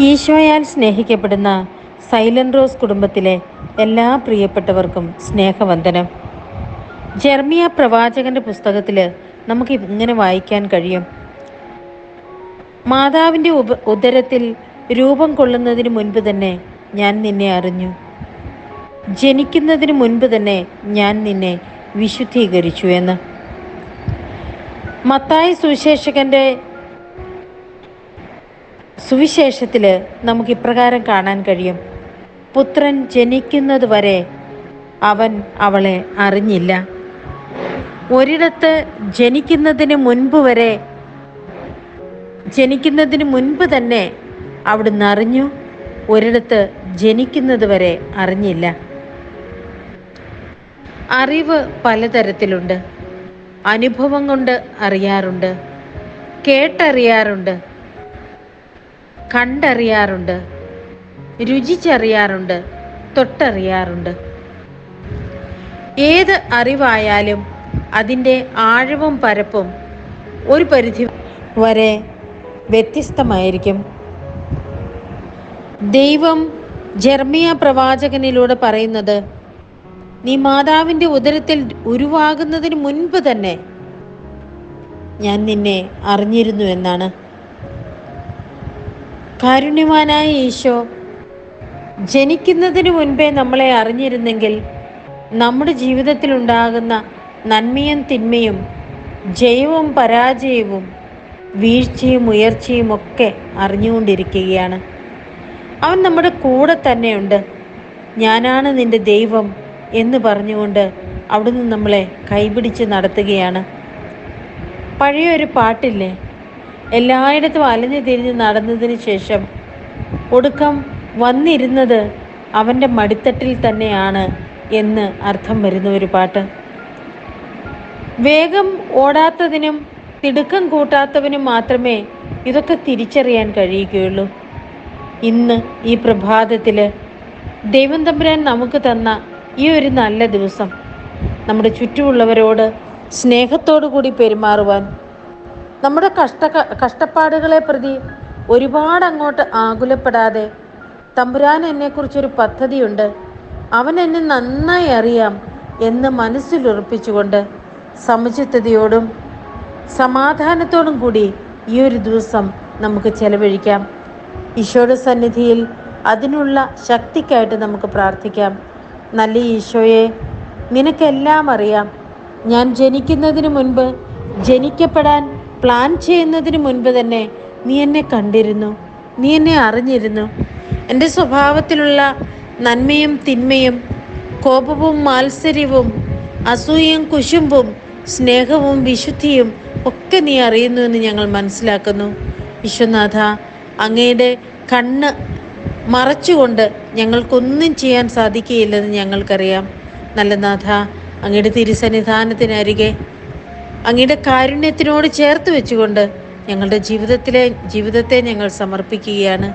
ഈശോയാൽ സ്നേഹിക്കപ്പെടുന്ന silent rose കുടുംബത്തിലെ എല്ലാ പ്രിയപ്പെട്ടവർക്കും സ്നേഹവന്ദനം. ജെർമിയ പ്രവാചകന്റെ പുസ്തകത്തിൽ നമുക്ക് ഇങ്ങനെ വായിക്കാൻ കഴിയും. മാതാവിന്റെ ഉപ ഉദരത്തിൽ രൂപം കൊള്ളുന്നതിന് മുൻപ് തന്നെ ഞാൻ നിന്നെ അറിഞ്ഞു. ജനിക്കുന്നതിന് മുൻപ് തന്നെ ഞാൻ നിന്നെ വിശുദ്ധീകരിച്ചു എന്ന്. മത്തായി സുവിശേഷകന്റെ സുവിശേഷത്തിൽ നമുക്ക് ഇപ്രകാരം കാണാൻ കഴിയും. പുത്രൻ ജനിക്കുന്നത് വരെ അവൻ അവളെ അറിഞ്ഞില്ല. ഒരിടത്ത് ജനിക്കുന്നതിന് മുൻപ് വരെ ജനിക്കുന്നതിന് മുൻപ് തന്നെ അവിടുന്ന് അറിഞ്ഞു ഒരിടത്ത് ജനിക്കുന്നത് വരെ അറിഞ്ഞില്ല. അറിവ് പലതരത്തിലുണ്ട്. അനുഭവം കൊണ്ട് അറിയാറുണ്ട്. കേട്ടറിയാറുണ്ട്. കണ്ടറിയാറുണ്ട് രുചിച്ചറിയാറുണ്ട് തൊട്ടറിയാറുണ്ട്. ഏത് അറിവായാലും അതിന്റെ ആഴവും പരപ്പും ഒരു പരിധി വരെ വ്യത്യസ്തമായിരിക്കും. ദൈവം ജർമിയ പ്രവാചകനിലൂടെ പറയുന്നത് നീ മാതാവിന്റെ ഉദരത്തിൽ ഉരുവാകുന്നതിന് മുൻപ് തന്നെ ഞാൻ നിന്നെ അറിഞ്ഞിരുന്നു എന്നാണ്. കാരുണ്യവാനായ ഈശോ ജനിക്കുന്നതിന് മുൻപേ നമ്മളെ അറിഞ്ഞിരുന്നെങ്കിൽ നമ്മുടെ ജീവിതത്തിൽ ഉണ്ടാകുന്ന നന്മയും തിന്മയും ജയവും പരാജയവും വീഴ്ചയും ഉയർച്ചയും ഒക്കെ അറിഞ്ഞുകൊണ്ടിരിക്കുകയാണ്. അവൻ നമ്മുടെ കൂടെ തന്നെയുണ്ട്. ഞാനാണ് നിന്റെ ദൈവം എന്ന് പറഞ്ഞുകൊണ്ട് അവിടുന്ന് നമ്മളെ കൈപിടിച്ച് നടത്തുകയാണ്. പഴയൊരു പാട്ടില്ലേ? എല്ലായിടത്തും അലഞ്ഞു തിരിഞ്ഞ് നടന്നതിന് ശേഷം ഒടുക്കം വന്നിരുന്നത് അവന്റെ മടിത്തട്ടിൽ തന്നെയാണ് എന്ന് അർത്ഥം വരുന്ന ഒരു പാട്ട്. വേഗം ഓടാത്തതിനും തിടുക്കം കൂട്ടാത്തവനും മാത്രമേ ഇതൊക്കെ തിരിച്ചറിയാൻ കഴിയുകയുള്ളൂ. ഇന്ന് ഈ പ്രഭാതത്തിൽ ദൈവം തമ്പുരാൻ നമുക്ക് തന്ന ഈ ഒരു നല്ല ദിവസം നമ്മുടെ ചുറ്റുമുള്ളവരോട് സ്നേഹത്തോടു കൂടി പെരുമാറുവാൻ നമ്മുടെ കഷ്ട കഷ്ടപ്പാടുകളെ പ്രതി ഒരുപാട് അങ്ങോട്ട് ആകുലപ്പെടാതെ തമ്പുരാൻ എന്നെക്കുറിച്ചൊരു പദ്ധതിയുണ്ട്. അവൻ എന്നെ നന്നായി അറിയാം എന്ന് മനസ്സിലുറപ്പിച്ചുകൊണ്ട് സമുചിത്തതയോടും സമാധാനത്തോടും കൂടി ഈ ഒരു ദിവസം നമുക്ക് ചെലവഴിക്കാം. ഈശോയുടെ സന്നിധിയിൽ അതിനുള്ള ശക്തിക്കായിട്ട് നമുക്ക് പ്രാർത്ഥിക്കാം. നല്ല ഈശോയെ നിനക്കെല്ലാം അറിയാം. ഞാൻ ജനിക്കുന്നതിന് മുൻപ് ജനിക്കപ്പെടാൻ പ്ലാൻ ചെയ്യുന്നതിന് മുൻപ് തന്നെ നീ എന്നെ കണ്ടിരുന്നു. നീ എന്നെ അറിഞ്ഞിരുന്നു. എന്റെ സ്വഭാവത്തിലുള്ള നന്മയും തിന്മയും കോപവും മാത്സര്യവും അസൂയയും കുശുമ്പും സ്നേഹവും വിശുദ്ധിയും ഒക്കെ നീ അറിയുന്നു എന്ന് ഞങ്ങൾ മനസ്സിലാക്കുന്നു. വിശ്വനാഥ അങ്ങയുടെ കണ്ണ് മറച്ചുകൊണ്ട് ഞങ്ങൾക്കൊന്നും ചെയ്യാൻ സാധിക്കുകയില്ലെന്ന് ഞങ്ങൾക്കറിയാം. നല്ല നാഥ അങ്ങയുടെ തിരുസന്നിധാനത്തിനരികെ അങ്ങയുടെ കാരുണ്യത്തിനോട് ചേർത്ത് വെച്ചുകൊണ്ട് ഞങ്ങളുടെ ജീവിതത്തിലെ ജീവിതത്തെ ഞങ്ങൾ സമർപ്പിക്കുകയാണ്.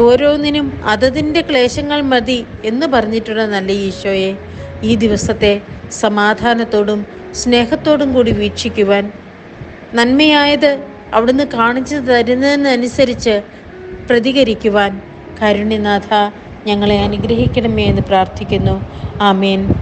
ഓരോന്നിനും അതതിന്റെ ക്ലേശങ്ങൾ മതി എന്ന് പറഞ്ഞിട്ടുള്ള നല്ല ഈശോയെ ഈ ദിവസത്തെ സമാധാനത്തോടും സ്നേഹത്തോടും കൂടി വീക്ഷിക്കുവാൻ നന്മയായത് അവിടുന്ന് കാണിച്ചു തരുന്നതിനനുസരിച്ച് പ്രതികരിക്കുവാൻ കാരുണ്യനാഥ ഞങ്ങളെ അനുഗ്രഹിക്കണമേ എന്ന് പ്രാർത്ഥിക്കുന്നു. ആമേൻ.